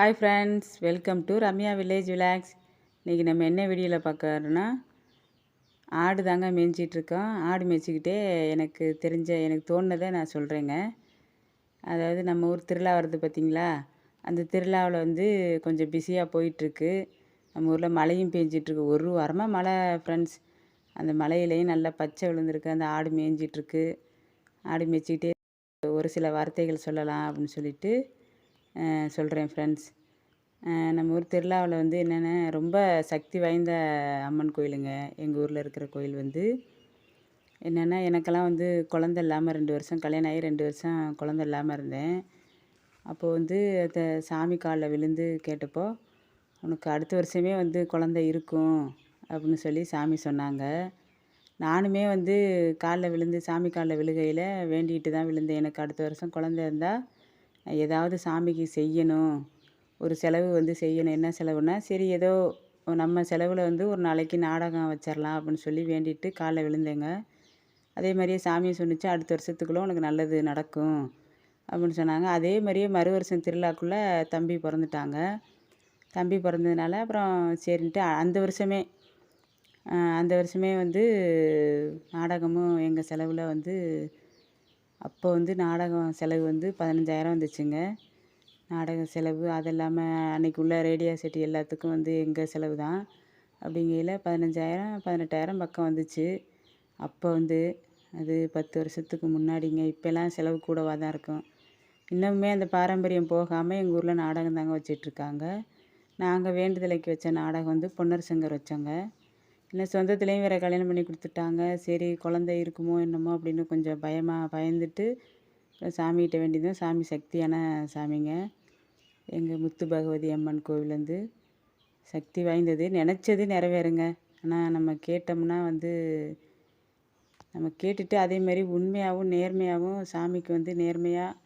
Hi friends welcome to Ramya village vlogs இன்றைக்கி நம்ம என்ன வீடியோவில் பார்க்கறோன்னா ஆடு தாங்க மேய்ஞ்சிட்ருக்கோம் ஆடு மேய்ச்சிக்கிட்டே எனக்கு தெரிஞ்ச எனக்கு தோணுனதை நான் சொல்கிறேங்க அதாவது நம்ம ஊர் திருவிழா வருது பார்த்திங்களா? அந்த திருவிழாவில் வந்து கொஞ்சம் பிஸியாக போயிட்டுருக்கு. நம்ம ஊரில் மழையும் பெஞ்சிட்ருக்கு ஒரு வாரமாக மழை ஃப்ரெண்ட்ஸ் அந்த மலையிலையும் நல்லா பச்சை விழுந்திருக்கு. அந்த ஆடு மேய்ஞ்சிட்ருக்கு ஆடு மேய்ச்சிக்கிட்டே ஒரு சில வார்த்தைகள் சொல்லலாம் அப்படின்னு சொல்லிட்டு சொல்கிறேன் ஃப்ரெண்ட்ஸ் நம்ம ஊர் திருவிழாவில் வந்து என்னென்ன ரொம்ப சக்தி வாய்ந்த அம்மன் கோயிலுங்க. எங்கள் ஊரில் இருக்கிற கோயில் வந்து என்னென்னா எனக்கெல்லாம் வந்து குழந்த இல்லாமல் ரெண்டு வருஷம் கல்யாணம் ஆகி ரெண்டு வருஷம் குழந்த இல்லாமல் இருந்தேன். அப்போது வந்து அந்த சாமி காலில் விழுந்து கேட்டப்போ உனக்கு அடுத்த வருஷமே வந்து குழந்த இருக்கும் அப்படின்னு சொல்லி சாமி சொன்னாங்க. நானுமே வந்து காலில் விழுந்து சாமி காலில் விழுகையில் வேண்டிகிட்டு தான் விழுந்தேன். எனக்கு அடுத்த வருஷம் குழந்த இருந்தால் ஏதாவது சாமிக்கு செய்யணும். ஒரு செலவு வந்து செய்யணும். என்ன செலவுனா சரி ஏதோ நம்ம செலவில் வந்து ஒரு நாளைக்கு நாடகம் வச்சிடலாம் அப்படின்னு சொல்லி வேண்டிட்டு காலைல விழுந்தேங்க. அதே மாதிரியே சாமியை சொன்னிச்சு அடுத்த வருஷத்துக்குள்ளே உனக்கு நல்லது நடக்கும் அப்படின்னு சொன்னாங்க. அதே மாதிரியே மறு வருஷம் திருவிழாக்குள்ளே தம்பி பிறந்துட்டாங்க. தம்பி பிறந்ததுனால அப்புறம் சரின்ட்டு அந்த வருஷமே அந்த வருஷமே வந்து நாடகமும் எங்கள் செலவில் வந்து அப்போ வந்து நாடகம் செலவு வந்து பதினஞ்சாயிரம் வந்துச்சுங்க. நாடக செலவு அது இல்லாமல் அன்றைக்கி உள்ள ரேடியோ செட்டு எல்லாத்துக்கும் வந்து எங்கள் செலவு தான். அப்படிங்கையில் பதினஞ்சாயிரம் பதினெட்டாயிரம் பக்கம் வந்துச்சு. அப்போ வந்து அது பத்து வருஷத்துக்கு முன்னாடிங்க. இப்போல்லாம் செலவு கூடவாக தான் இருக்கும். இன்னுமே அந்த பாரம்பரியம் போகாமல் எங்கள் ஊரில் நாடகம் தாங்க வச்சிட்ருக்காங்க நாங்கள் வேண்டுதலைக்கு வச்ச நாடகம் வந்து பொன்னர் சங்கர் வச்சோங்க. இல்லை சொந்தத்துலேயும் வேறு கல்யாணம் பண்ணி கொடுத்துட்டாங்க. சரி குழந்த இருக்குமோ என்னமோ அப்படின்னு கொஞ்சம் பயமாக பயந்துட்டு சாமிகிட்ட வேண்டியதும் சாமி சக்தியான சாமிங்க. எங்கள் முத்து பகவதி அம்மன் கோவிலேருந்து சக்தி வாய்ந்தது. நினச்சது நிறைவேறுங்க. ஆனால் நம்ம கேட்டோம்னா வந்து நம்ம கேட்டுட்டு அதேமாரி உண்மையாகவும் நேர்மையாகவும் சாமிக்கு வந்து நேர்மையாக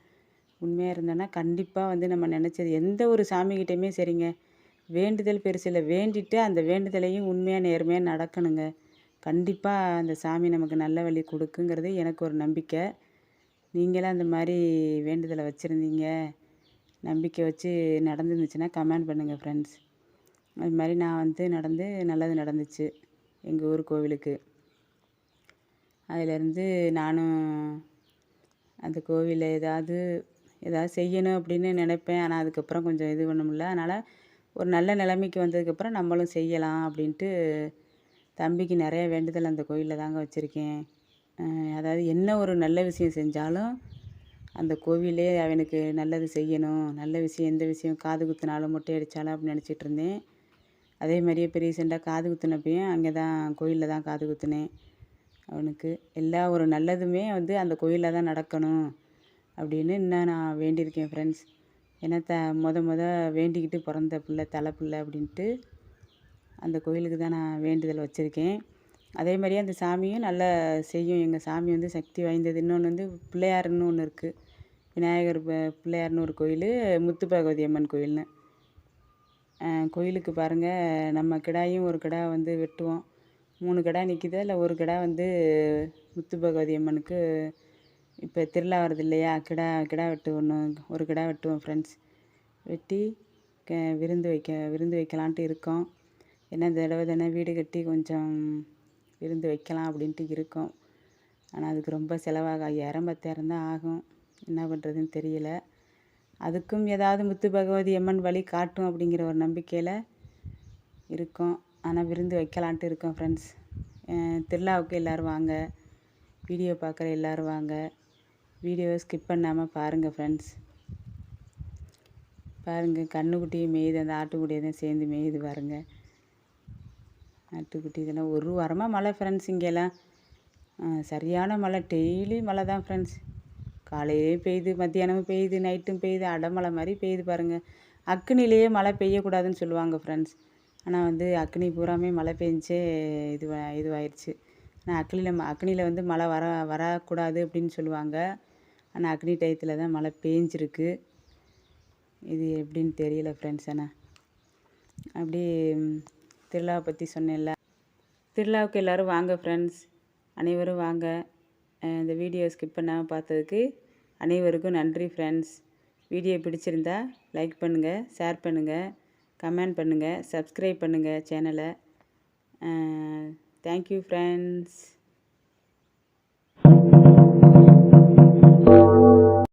உண்மையாக இருந்தோன்னா கண்டிப்பாக வந்து நம்ம நினச்சது. எந்த ஒரு சாமிக்கிட்டையுமே சரிங்க. வேண்டுதல் பெருசில் வேண்டிட்டு அந்த வேண்டுதலையும் உண்மையாக நேர்மையாக நடக்கணுங்க. கண்டிப்பாக அந்த சாமி நமக்கு நல்ல வழி கொடுக்குங்கிறது எனக்கு ஒரு நம்பிக்கை. நீங்களாம் அந்த மாதிரி வேண்டுதலை வச்சுருந்தீங்க. நம்பிக்கை வச்சு நடந்துருந்துச்சுன்னா கமெண்ட் பண்ணுங்கள் ஃப்ரெண்ட்ஸ் அது மாதிரி நான் வந்து நடந்து நல்லது நடந்துச்சு எங்கள் ஊர் கோவிலுக்கு. அதிலேருந்து நானும் அந்த கோவிலில் ஏதாவது ஏதாவது செய்யணும் அப்படின்னு நினைப்பேன். ஆனால் அதுக்கப்புறம் கொஞ்சம் இது பண்ண முடியல அதனால் ஒரு நல்ல நிலைமைக்கு வந்ததுக்கப்புறம் நம்மளும் செய்யலாம் அப்படின்ட்டு தம்பிக்கு நிறைய வேண்டுதல் அந்த கோயிலில் தாங்க வச்சுருக்கேன். அதாவது என்ன ஒரு நல்ல விஷயம் செஞ்சாலும் அந்த கோவிலே அவனுக்கு நல்லது செய்யணும். நல்ல விஷயம் எந்த விஷயம் காது குத்துனாலும் மொட்டை அடித்தாலும் அப்படின்னு நினச்சிட்டு இருந்தேன். அதே மாதிரியே இப்போ ரீசெண்டாக காது குத்துனப்பையும் அங்கே தான் கோயிலில் தான் காது குத்துனேன். அவனுக்கு எல்லா ஒரு நல்லதுமே வந்து அந்த கோயிலில் தான் நடக்கணும் அப்படின்னு இன்னும் நான் வேண்டியிருக்கேன் ஃப்ரெண்ட்ஸ் ஏன்னா த மொத மொத வேண்டிக்கிட்டு பிறந்த பிள்ளை தலை பிள்ளை அப்படின்ட்டு அந்த கோயிலுக்கு தான் நான் வேண்டுதல் வச்சுருக்கேன். அதே மாதிரியே அந்த சாமியும் நல்லா செய்யும். எங்கள் சாமி வந்து சக்தி வாய்ந்தது. இன்னொன்று வந்து பிள்ளையாருன்னு ஒன்று இருக்குது விநாயகர் பிள்ளையார்னு ஒரு கோயில் முத்து பகவதி அம்மன் கோயில்னு. கோயிலுக்கு பாருங்கள் நம்ம கிடாயும் ஒரு கிடா வந்து வெட்டுவோம். மூணு கிடா நிற்கிது இல்லை ஒரு கிடா வந்து முத்து பகவதி அம்மனுக்கு இப்போ திருவிழா வருது இல்லையா? கிடா கிடா வெட்டு ஒன்று ஒரு கிடா வெட்டுவோம் ஃப்ரெண்ட்ஸ் வெட்டி க விருந்து வைக்க விருந்து வைக்கலான்ட்டு இருக்கோம். ஏன்னா இந்த தடவை தானே வீடு கட்டி கொஞ்சம் விருந்து வைக்கலாம் அப்படின்ட்டு இருக்கோம். ஆனால் அதுக்கு ரொம்ப செலவாக ஐயாயிரம் பத்தாயிரம் தான் ஆகும். என்ன பண்ணுறதுன்னு தெரியல. அதுக்கும் ஏதாவது முத்து பகவதி அம்மன் வழி காட்டும் அப்படிங்கிற ஒரு நம்பிக்கையில் இருக்கோம். ஆனால் விருந்து வைக்கலான்ட்டு இருக்கோம் ஃப்ரெண்ட்ஸ் திருவிழாவுக்கு எல்லோரும் வாங்க. வீடியோ பார்க்குற எல்லோரும் வாங்க. வீடியோவை ஸ்கிப் பண்ணாமல் பாருங்கள் ஃப்ரெண்ட்ஸ் பாருங்கள் கண்ணுக்குட்டியும் மேயுது அந்த ஆட்டுக்குட்டியை தான் சேர்ந்து மேயுது பாருங்கள் ஆட்டுக்குட்டி இதெல்லாம் ஒரு வாரமாக மழை ஃப்ரெண்ட்ஸ் இங்கெல்லாம். சரியான மழை டெய்லி மழை தான் ஃப்ரெண்ட்ஸ் காலையிலே பெய்யுது மத்தியானமும் பெய்யுது நைட்டும் பெய்யுது அடமழை மாதிரி பெய்யுது பாருங்கள் அக்னிலேயே மழை பெய்யக்கூடாதுன்னு சொல்லுவாங்க ஃப்ரெண்ட்ஸ் ஆனால் வந்து அக்னி பூராமே மழை பெஞ்சே இது இதுவாயிடுச்சு ஆனால் அக்னியில் அக்னியில் வந்து மழை வர வரக்கூடாது அப்படின்னு சொல்லுவாங்க. ஆனால் அக்னி டயத்தில் தான் மழை பேஞ்சிருக்கு. இது எப்படின்னு தெரியல ஃப்ரெண்ட்ஸ் ஆனால் அப்படி திருவிழாவை பற்றி சொன்னேன்ல. திருவிழாவுக்கு எல்லோரும் வாங்க ஃப்ரெண்ட்ஸ் அனைவரும் வாங்க. இந்த வீடியோ ஸ்கிப் பண்ணாமல் பார்த்ததுக்கு அனைவருக்கும் நன்றி ஃப்ரெண்ட்ஸ் வீடியோ பிடிச்சிருந்தா லைக் பண்ணுங்கள் ஷேர் பண்ணுங்கள் கமெண்ட் பண்ணுங்கள் சப்ஸ்கிரைப் பண்ணுங்கள் சேனலை தேங்க்யூ ஃப்ரெண்ட்ஸ்